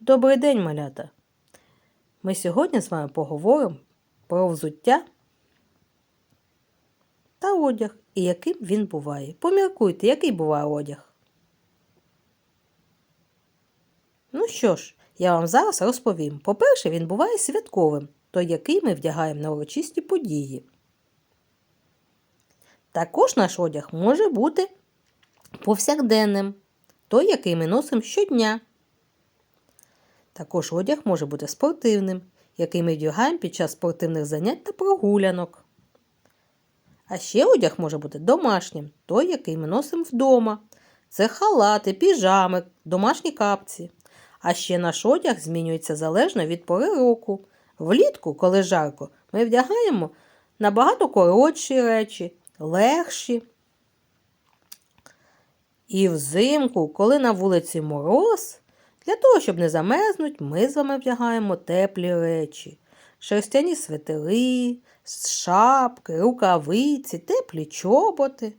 Добрий день, малята! Ми сьогодні з вами поговоримо про взуття та одяг і яким він буває. Поміркуйте, який буває одяг. Ну що ж, я вам зараз розповім. По-перше, він буває святковим, той, який ми вдягаємо на урочисті події. Також наш одяг може бути повсякденним, той, який ми носимо щодня. Також одяг може бути спортивним, який ми вдягаємо під час спортивних занять та прогулянок. А ще одяг може бути домашнім, той, який ми носимо вдома. Це халати, піжами, домашні капці. А ще наш одяг змінюється залежно від пори року. Влітку, коли жарко, ми вдягаємо набагато коротші речі, легші. І взимку, коли на вулиці мороз, для того, щоб не замерзнуть, ми з вами вдягаємо теплі речі, шерстяні свитери, шапки, рукавиці, теплі чоботи.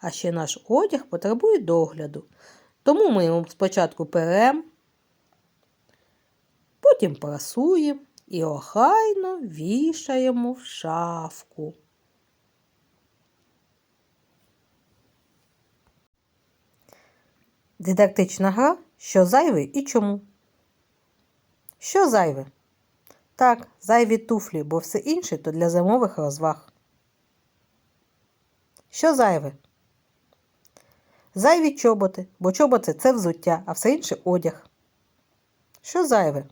А ще наш одяг потребує догляду. Тому ми його спочатку перемо, потім прасуємо і охайно вішаємо в шафку. Дидактична гра, що зайве і чому. Що зайве? Так, зайві туфлі, бо все інше то для зимових розваг. Що зайве? Зайві чоботи, бо чоботи це взуття, а все інше одяг. Що зайве?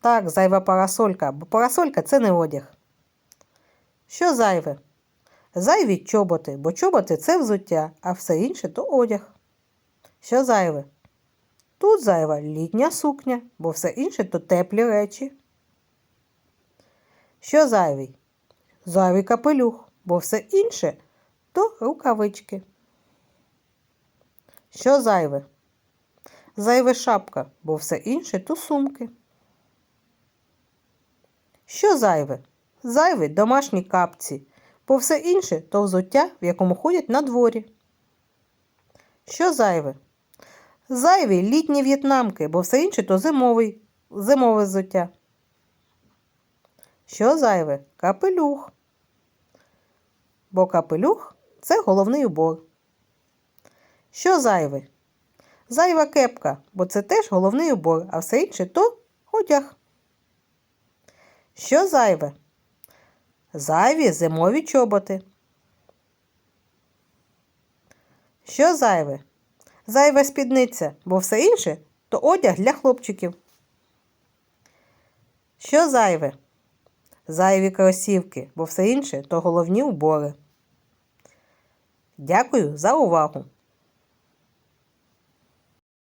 Так, зайва парасолька, бо парасолька це не одяг. Що зайве? Зайві чоботи, бо чоботи це взуття, а все інше то одяг. Що зайве? Тут зайва літня сукня, бо все інше то теплі речі. Що зайвий? Зайвий капелюх, бо все інше то рукавички. Що зайве? Зайве шапка, бо все інше то сумки. Що зайве? Зайві домашні капці, бо все інше то взуття, в якому ходять на дворі. Що зайве? Зайві літні в'єтнамки, бо все інше то зимовий, зимове взуття. Що зайве? Капелюх. Бо капелюх це головний убор. Що зайве? Зайва кепка, бо це теж головний убор, а все інше то одяг. Що зайве? Зайві зимові чоботи. Що зайве? Зайва спідниця, бо все інше то одяг для хлопчиків. Що зайве? Зайві кросівки, бо все інше то головні убори. Дякую за увагу!